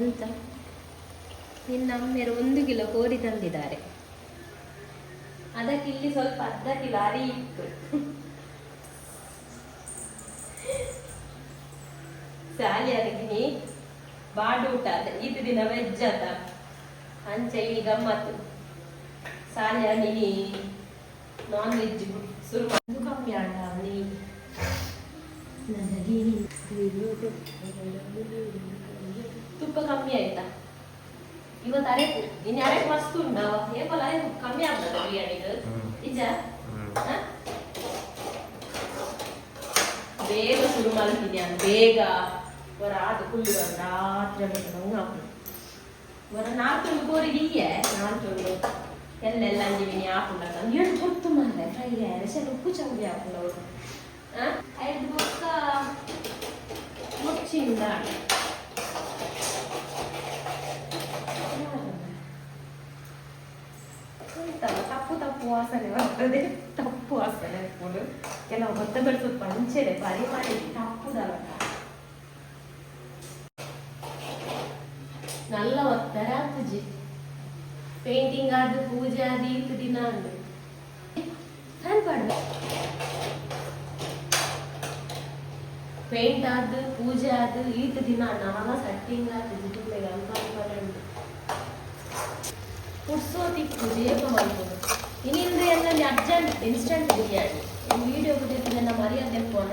ಎಂತ? ನಿನ್ನ ಅಮ್ಮೆರು ಒಂದು ಕಿಲೋ ಕೋರಿ ತಂದಿದ್ದಾರೆ. ಅದಕ್ಕೆ ಇಲ್ಲಿ ಸ್ವಲ್ಪ ಅರ್ಧ ಕಿಲೋ ಅರಿ ಇತ್ತು. ಸಾಲಿ ಅರಿಗಿನಿ ಬಾಡೂಟ ಇದು ದಿನ ವೆಜ್ ಅದ ಅಂಚೆ ಇಲ್ಲಿ ಗಮ್ಮತ್ತು. ಸಾಲಿ ಅರಿಗಿ ನಾನ್ ವೆಜ್ ಶುರು ಒಂದು ಕಮ್ಮಿ ಆಟ ಅಲ್ಲಿ ನನಗೆ ತುಪ್ಪ ಕಮ್ಮಿ ಆಯ್ತಾ? ಇವತ್ತು ಅರೆಕು ಇನ್ನು ಅರೆಕು ಮಸ್ತ್ ಉಂಡವ ಏಪಲ ಅರೆಕು ಕಮ್ಮಿ ಆಗ್ತದೆ ಬಿರಿಯಾನಿಗೆ ನಿಜ? ಬೇಗ ಶುರು ಮಾಡ್ತಿದ್ಯಾನ ಬೇಗ. ವರ ಆಟ ಕುಳ್ಳು ರಾತ್ರಿ ನಾವು ಹಾಕು ವರ ನಾಲ್ಕು ಕೋರಿಗೆ ಇಯ್ಯೆ ನಾಲ್ಕು ಎಲ್ಲೆಲ್ಲ ಅಂಜಿವಿನಿ ಹಾಕೊಂಡ ಎರಡು ಕೊಟ್ಟು ಮಾರೆ ಫ್ರೈ ರೆಸೆಲ್ ಉಪ್ಪು ಚೌಡಿ ಹಾಕೊಂಡ ಅವರು. ಐದು ಬೊಕ್ಕ ಮುಚ್ಚಿಂದ ಎಂತಲ್ಲ ತಪ್ಪು ತಪ್ಪು ವಾಸನೆ ಬರ್ತದೆ ತಪ್ಪು ವಾಸನೆ ಹಾಕೊಂಡು ಕೆಲವು ಹೊತ್ತ ಬೆಳೆಸೋದು ಪಂಚೆಡೆ ಬರಿ ಮಾಡಿ ತಪ್ಪುದಲ್ಲ ನಲ್ಲ ಒತ್ತರ ಪೂಜೆ ಪೇಂಟಿಂಗ್ ಆದ ಪೂಜೆ ಆದ ಇತ್ತು ದಿನ ಅಂದ್ರೆ ಪೇಂಟ್ ಆದ ಪೂಜೆ ಆದ ಈತ ದಿನ ನಾವ ಸೆಟ್ಟಿಂಗ್ ಆದ ಜಿಡ್ಡುಲೆಗೆ ಪುಡ್ಸೋತಿಕ್ಕು ದೀಪ ಮಾಡ್ಬೋದು ಇನ್ನಿಂದ್ರೆ ಎಲ್ಲ ಅರ್ಜೆಂಟ್ ಇನ್ಸ್ಟಂಟ್ ಬಿರಿಯಾನಿ ವಿಡಿಯೋ ಬಿಟ್ಟಿದ್ದು ನನ್ನ ಮರ್ಯಾದೆ ಫೋನ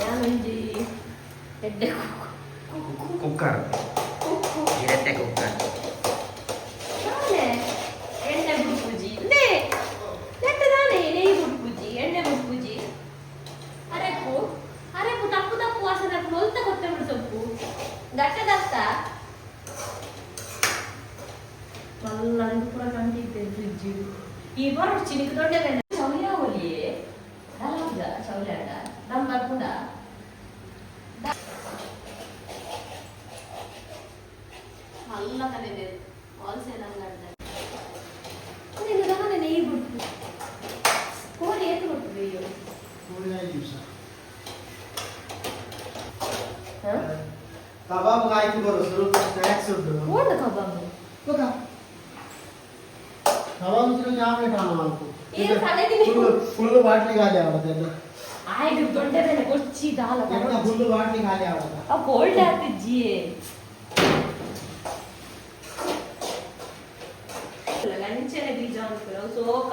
ಯಾನೊಂದು ಎಡ್ಡೆ ಕುಕ್ಕರ್ ಕುಕ್ಕು ಇರತ್ತೆ ಕುಕ್ಕರ್ ಕಬಾಬ್ ಆಯ್ತು ಬರೋ ಸ್ವಲ್ಪ ಸ್ನಾಕ್ಸ್ ಉಂಟು ಓಡ ಕಬಾಬ್ ಬೊಕ. ಕಬಾಬ್ ತಿರುಗಿ ಆಮ್ಲೆಟ್ ಆನ ಮಾಡ್ಕು ಏನು ತಲೆದಿನಿ? ಫುಲ್ ಫುಲ್ ಬಾಟ್ಲಿ ಖಾಲಿ ಆವತ್ತಲ್ಲ ಆಯ್ತು ದೊಡ್ಡದೇನೆ ಕೊಚ್ಚಿ ದಾಲ ಎಲ್ಲ ಫುಲ್ ಬಾಟ್ಲಿ ಖಾಲಿ ಆವತ್ತ ಆ ಕೋಲ್ಡ್ ಆಗ್ತಿಜ್ಜಿ ಲಂಚನೆ ಬೀಜ ಅನ್ಕೊಳ್ಳೋ ಸೋಕ್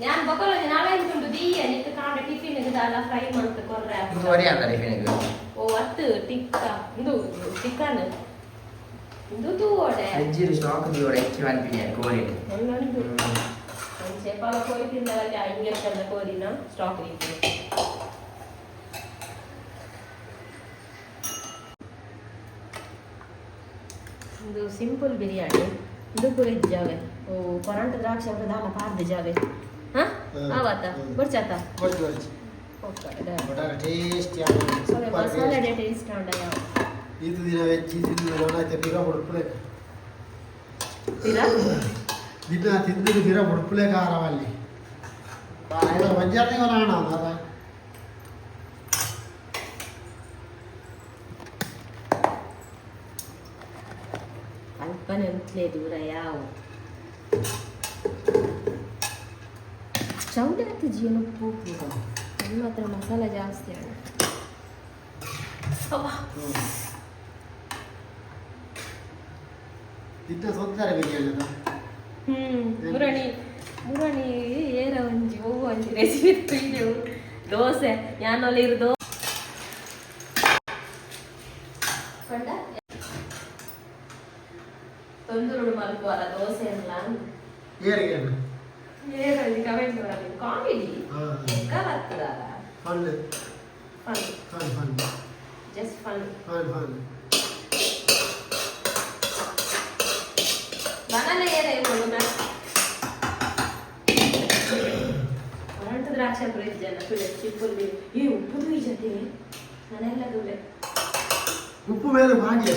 ನಾನು ಬಕಲೋಜಿ ನಾಳೆ ಇಂಟುಂಡು ದೀಯ ನಿತ್ತು ಕಾಂಡ ಟಿಫಿನ್ ಇದಲ್ಲ ಫ್ರೈ ಮಾಡ್ತ ಕೊರ್ರೆ ಇದು ವರಿ ಅಂತ ಟಿಫಿನ್ ಓ ಅತ್ತು ಟಿಕ್ಕ ಇದು ಚಿಕನ್ ಇದು ತೂಡೆ ಅಜ್ಜಿರು ಸ್ಟಾಕ್ ದಿವಡೆ ಹೆಚ್ಚು ಅನ್ಪಿನ ಕೋರಿ ಸೇಪಾಲ ಕೋರಿ ತಿಂದಲ್ಲ ಇಂಗ್ಲಿಷ್ ಅನ್ನ ಕೋರಿನ ಸ್ಟಾಕ್ ಇತ್ತು ಇದು ಸಿಂಪಲ್ ಬಿರಿಯಾನಿ ಇದು ಕುರಿದ ಜಾವೆ ಓ ಪರಾಂಟ ದ್ರಾಕ್ಷ ದಾಲ ಪಾರ್ದ ಜಾವೆ ಹಾ ಆವತ್ತ ಬರ್ಚಾತ ಬೊಚ್ಚು ಬೊಚ್ಚು ಓಕೆ ಒಟ್ಟಾಗ ಟೇಸ್ಟಿ ಮಸಾಲೆ ಡೇ ಟೇಸ್ಟ್ ಆಂಡ ಯಾವ ಇದು ದಿನ ವೆಜ್ ತಿಂದು ಲೋನಾಯ್ತು ಬಿರ ಬುಡ್ಪುಳೆ ತೀರಾ ದಿನ ತಿಂದು ಬಿರ ಬುಡ್ಪುಳೆ ಕಾರವಲ್ಲಿ ಮಂಜಾರ್ನಿಗೆ ರಾಣ ಅದ ಅಲ್ಪನೆ ಉತ್ಲೆ ದೂರ ಯಾವ ಚೌಡೆ ಅಂತ ಜೀವನ ಉಪ್ಪು ನಿಮ್ಮ ಹತ್ರ ಮಸಾಲೆ ಜಾಸ್ತಿ ಹ್ಮ್. ಮುರಣಿ ಮುರಣಿ ಏರ ಒಂಜಿ ಓ ಒಂಜಿ ರೆಸಿಪಿ ತಿಳಿದೆವು ದೋಸೆ ಯಾನಲ್ಲಿ ಇರು ದೋಸೆ ತೊಂದೂರು ದೋಸೆ ಎಲ್ಲ ಏರಿಗೆ ಏರಲ್ಲಿ ಕಮೆಂಟ್ ಮಾಡಿ ಕಾಮಿಡಿ ಹಾ. ಎಕ್ಕ ಬರ್ತದಲ್ಲ ಹಣ್ಣು fun fun fun just fun fun fun banana ಏರ ಇವ್ರು ಹೊರಟು ದ್ರಾಕ್ಷ ಬ್ರಿಡ್ಜ್ ಅಲ್ಲ ತುಳೆ ಚಿಪ್ಪಲ್ಲಿ ಈ ಉಪ್ಪು ಬೀಜತೆ ನಾನೆಲ್ಲ ತುಳೆ ಉಪ್ಪು ಮೇಲೆ ಮಾಡಿ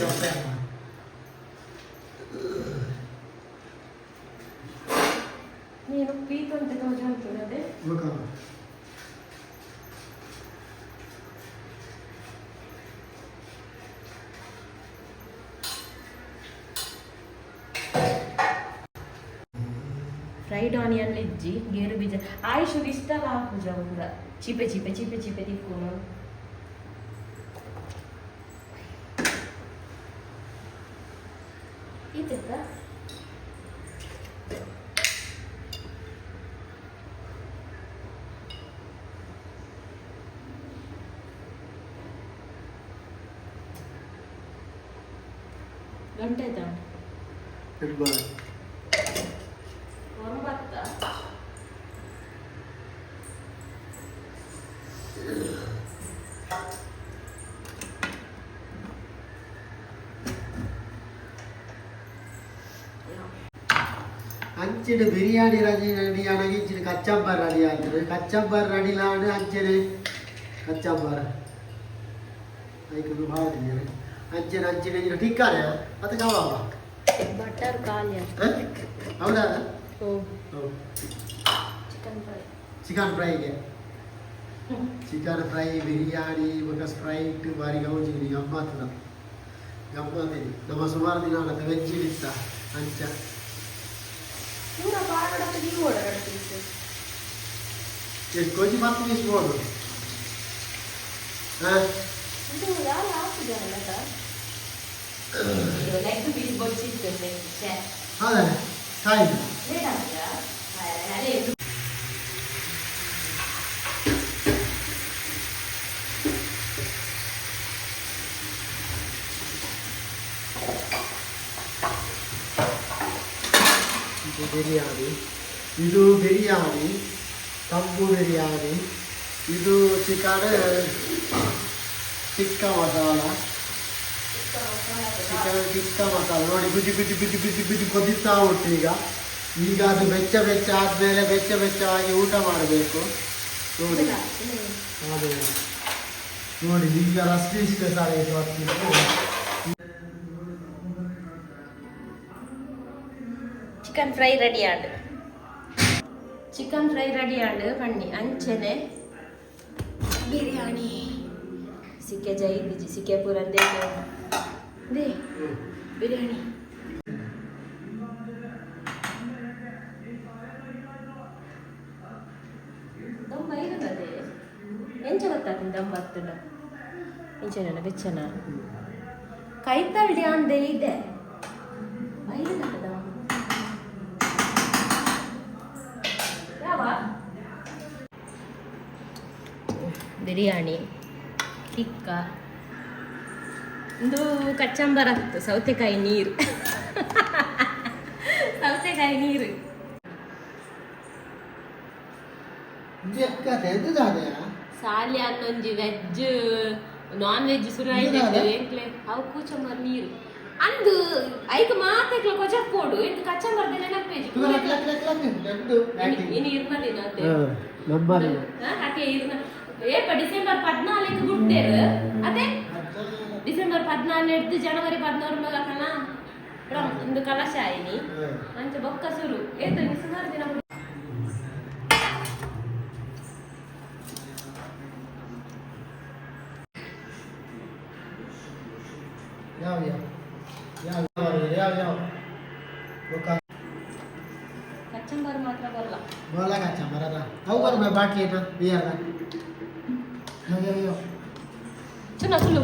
ಕಪ್ಪೆ ನೀನು ಪೀತು ಅಂತ ತೋಜ ಅದೇ ಮುಖ ಫ್ರೈಡ್ ಆನಿಯನ್ ಇಜ್ಜಿ ಗೇರು ಬೀಜ ಆಯುಷು ಇಷ್ಟ ಹಾಕುಜ ಪೂರ ಚಿಪೆ ಚಿಪೆ ಚಿಪೆ ಚಿಪೆ ತಿಕ್ಕೋನು ಈತಕ್ಕ घंटे तक फिर बार और बात ता Anjir beri ya di rani rani anak ini jadi kacang bar rani anjir. Kacang bar rani lah ada anjir. Kacang bar. Ayo kita bahas ini. ಅಂಚಿನ ಇಂಚಿನ ಟಿಕ್ಕಾನೆ ಅದು ಕಬಾಬ ಬಟರ್ ಖಾಲಿ ಹ? ಹೌದಾ ಓ ಹೌದು ಚಿಕನ್ ಫ್ರೈ ಚಿಕನ್ ಫ್ರೈಗೆ ಚಿಕನ್ ಫ್ರೈ ಬಿರಿಯಾನಿ ಮತ್ತು Sprite ಬಾರಿ ಗೌಜಿ ಗಮ್ಮತ್ತದ ಗಮ್ಮತ್ತಿದೆ ನಮ್ಮ ಸುಮಾರು ದಿನ ಆಗುತ್ತೆ ವೆಜ್ ಇತ್ತ ಅಂಚ ಪೂರ ಬಾಡಕ್ಕೆ ನೀವು ಓಡಾಡ್ತೀವಿ ಎಷ್ಟು ಕೊಂಚ ಮತ್ತೆ ಮಿಸ್ಬೋದು ಹಾಂ ಇದು ಯಾರು ಹಾಕಿದೆ ಅಲ್ಲದ ಲೆಗ್ ಪೀಸ್ ಬಡಿಸಿರ್ತೇನೆ ಹೌದಾ ಕಾಯಿ ಬೇಡ ಅದೇ ಇದು ಬಿರಿಯಾನಿ ಇದು ಬಿರಿಯಾನಿ ಕಬ್ಬು ಬಿರಿಯಾನಿ ಇದು ಚಿಕನ್ ಟಿಕ್ಕ ಮಸಾಲ ಚಿಕನ್ ಟಿಕ್ಕ ಮಸಾಲ ನೋಡಿ busy busy busy busy busy ಕೊದಿಸ್ತಾ ಉಂಟು ಈಗ. ಈಗ ಅದು ಬೆಚ್ಚ ಬೆಚ್ಚ ಆದಮೇಲೆ ಬೆಚ್ಚ ಬೆಚ್ಚವಾಗಿ ಊಟ ಮಾಡಬೇಕು. ನೋಡಿ. ಅದೇ. ನೋಡಿ ಈಗ ರಸ್ತೆ ಇಷ್ಟ ಸರ್ ಇದು ಚಿಕನ್ ಫ್ರೈ ರೆಡಿ ಆಡು. ಚಿಕನ್ ಫ್ರೈ ರೆಡಿ ಆಡು ಬನ್ನಿ. ಅಂಚೆನೆ. ಬಿರಿಯಾನಿ. ಸಿಕ್ಕೆ ಜೈ ಬಿಜಿ ಸಿಕ್ಕೆ ಪೂರ ದೇ ಬಿರಿಯಾನಿ. ದಮ್ ಬೈರದೆ ಎಂಚ ಎಂಚನ ಅಂದೆ ಇದೆ. ಬಿರಿಯಾನಿ. ಟಿಕ್ಕ ಇದು ಕಚ್ಚಂಬರ ಆಗ್ತು ಸೌತೆಕಾಯಿ ನೀರು. ಸೌತೆಕಾಯಿ ನೀರು. ಸಾಲಿ ಅನ್ನೊಂಜಿ ವೆಜ್ ನಾನ್ ವೆಜ್ ಶುರು ಆಯ್ತು ಅವು ಕೂಚಂಬರ್ ನೀರು. ಅಂದು ಐಕ ಮಾತೆಕ್ಲ ಕೊಚಕ್ ಕೊಡು ಇದು ಕಚ್ಚಂಬರ್ ನೆನಪೇಜಿ ಇನ್ನು ಇರ್ಮಲಿನ ನಾತೆ ಹಾಗೆ ಇರ್ನ ಏಪ ಡಿಸೆಂಬರ್ ಪದ್ನಾಲ್ಕು ಬಿಟ್ಟೇರು ಅದೇ ಡಿಸೆಂಬರ್ ಪದ್ನಾಲ್ಕು ಹಿಡ್ದು ಜನವರಿ ಪದ್ನಾರು ಮಗಕನ ಒಂದು ಕಲಶ ಆಯ್ನಿ ಅಂಚ ಬೊಕ್ಕ ಸುರು ಏತು ಇನ್ನು ಸುಮಾರು ದಿನ ಬಿಟ್ಟು ಯಾವ ಯಾವ ಯಾವ ಯಾವ ಯಾವ ಒಕ್ಕ ಕಚ್ಚಂಬರ್ ಮಾತ್ರ ಬರಲ್ಲ ಬೋಲ ಕಚ್ಚ ಮರದ ಅವು ಬರ ಬಾಟ್ಲಿ ಏನ ಬಿಯರ್ದ చిన్న అసలు